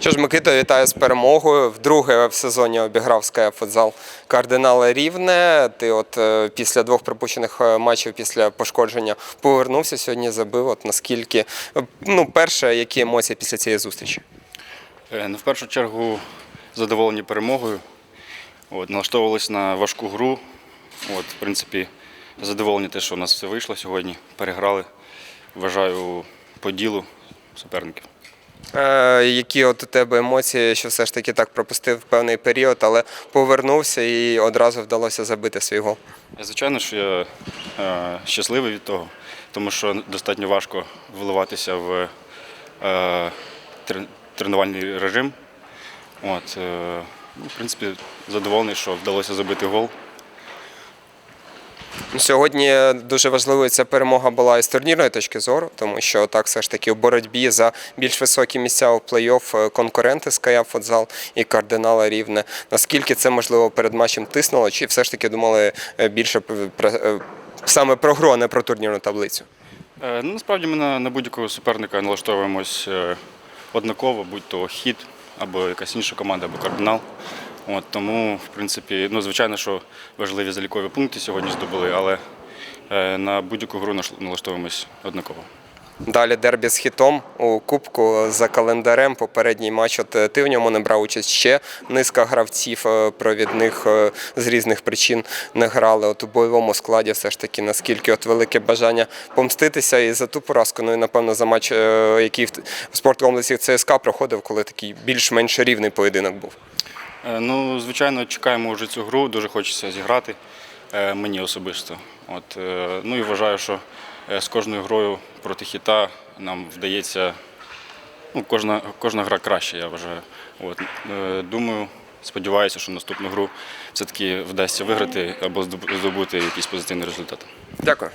Що ж, Микита, вітаю з перемогою. Вдруге в сезоні обіграв Ская футзал кардинала Рівне. Ти от е, після двох пропущених е, матчів після пошкодження повернувся сьогодні, забив. От наскільки ну, перше, які емоції після цієї зустрічі? Е, Ну, в першу чергу задоволені перемогою. От, налаштовувалися на важку гру. От, в принципі, задоволені те, що у нас все вийшло сьогодні. Переграли. Вважаю по ділу суперників. Е, які от у тебе емоції, що все ж таки так пропустив певний період, але повернувся і одразу вдалося забити свій гол. Е, Звичайно, що я е, щасливий від того, тому що достатньо важко вливатися в тренувальний режим. От, ну, в принципі, задоволений, що вдалося забити гол. Сьогодні дуже важливою ця перемога була із турнірної точки зору, тому що так все ж таки у боротьбі за більш високі місця у плей-офф е, конкуренти Ская Футзал і Кардинала Рівне. Наскільки це можливо перед матчем тиснуло, чи все ж таки думали е, більше про- е, саме про гру, а не про турнірну таблицю? Ну, насправді ми на, на будь-якого суперника налаштовуємось однаково, будь то хід або якась інша команда, або кардинал. От, тому, в принципі, ну, звичайно, що важливі залікові пункти сьогодні здобули, але е, на будь-яку гру налаштовуємось однаково. Далі дербі з хітом у Кубку за календарем. Попередній матч. От е, ти в ньому не брав участь ще. Низка гравців е, провідних з різних причин не грали. От у бойовому складі все ж таки наскільки от велике бажання помститися і за ту поразку. Ну і напевно за матч, який в спорткомплексі ЦСКА проходив, коли такий більш-менш рівний поєдинок був. Е, Ну, звичайно, чекаємо вже цю гру, дуже хочеться зіграти е, мені особисто. От, е, ну і вважаю, що з кожною грою проти хіта нам вдається ну, кожна, кожна гра краще, я вважаю. От, думаю, сподіваюся, що наступну гру все-таки вдасться виграти або здобу- здобути якийсь позитивний результат. Дякую.